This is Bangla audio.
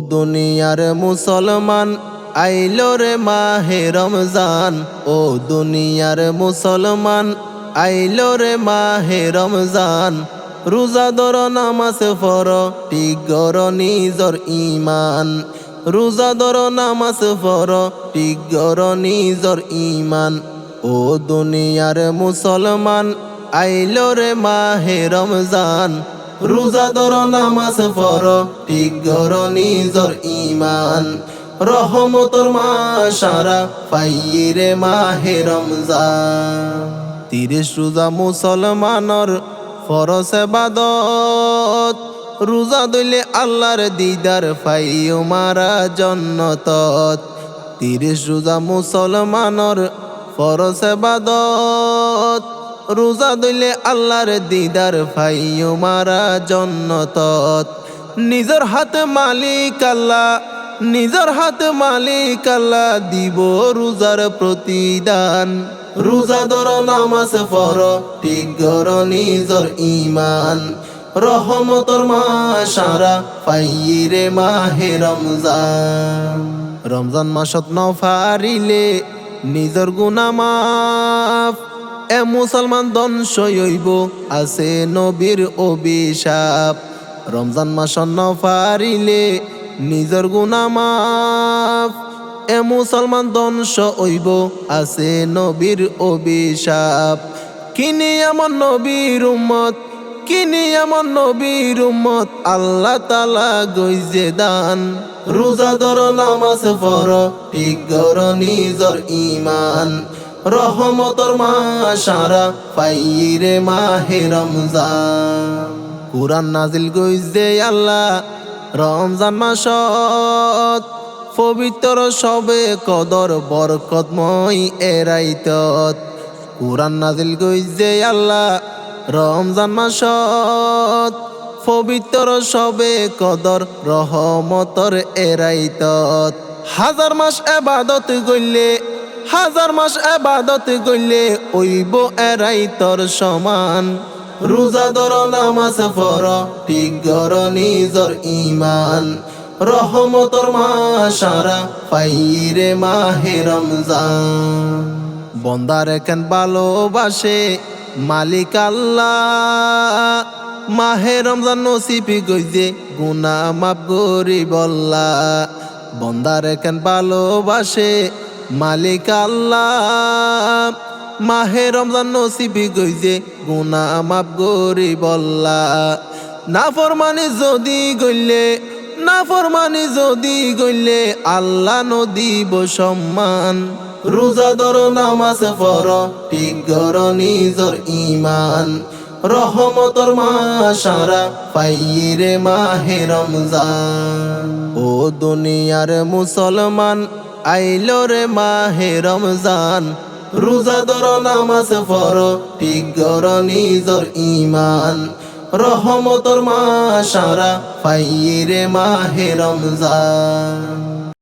দুনিয়ার মুসলমান আইলো রে মাহে রমজান। ও দুনিয়ার মুসলমান আইলো রে মাহে রমজান। রোজা ধর, নামাজ ফর টিগর নিজর ইমান রোজা ধর, নামাজ ফর টিগর নিজর ইমান ও দুনিয়ার মুসলমান আইলো রে মাহে রমজান। রোজা ধর, নামাজ ফর টিগর নিজর ইমান রহমতর মা সারা পাইরে মাহে রমজান। তিরিশ রোজা মুসলমানর ফরস বাদত রোজা দইলে আল্লাহর দিদার ফাইও মারা জন্নত। তিরিশ রোজা মুসলমানর ফরস বাদত রোজা দইলে আল্লাহর দিদার ফাইও মারা জন্নত নিজের হাত মালিক আল্লাহ, নিজের হাত মালিক আল্লাহ দিব রোজার প্রতিদান। রোজা ধর নামাজ ফর ঠিক গর নিজর ইমান রহমতর মা সারা পাইরে মাহে রমজান। রমজান মাসত নফারিলে নিজর গুনা মাফ। এ মুসলমান দংশ হইব, আছে নবীর অভিশাপ। রমজান মাসত নফারিলে নিজর গুণামাফ এ মুসলমান দংশ হইব, আছে নবীর অভিশাপ। কিনি এমন নবীর উম্মত কিনি এমন নবীর উম্মত, আল্লাহ তালা গইজে দান। রোজা ধর, নামাজ ফর ঠিক গর নিজর ইমান রহমতর মা সারা পাইরে মাহে রমজান। কুরআন নাজিল গইজে আল্লাহ, রমজান মাসত পবিত্র সবে কদর বরকতময় এরাইতত কুরআন নাজিল গইজে আল্লাহ, রমজান মাসত পবিত্র সবে কদর রহমতর এরাইতত হাজার মাস এবাদত গইলে হাজার মাস এবাদত গইলে ওইব এরাইতর সমান। রোজা ধর, নামাজ ফর ঠিক গর নিজর ইমান রহমতর মা সারা পাইরে মাহে রমজান। বন্দার এখান ভালোবাসে মালিক আল্লাহ? মাহে রমজান নসিবি গইজে গুনা মাপ গরি বল্লা বন্দার এখান ভালোবাসে মালিক আল্লাহ, মাহে রমজান নসিবি গইজে গুনা মাপ গরি বল্লা না ফরমানি যদি গইলে না ফরমানি যদি গইলে আল্লাহ নদীব সম্মান। রোজা ধর নামাজ ফর ঠিক গর নিজর ইমান রহমতর মা সারা পাইরে মাহে রমজান। ও দুনিয়ার মুসলমান আইলো রে মাহে রমজান। রোজা ধর, নামাজ ফর ঠিক গর নিজর ইমান রহমতর মা সারা পাইরে মাহে রমজান।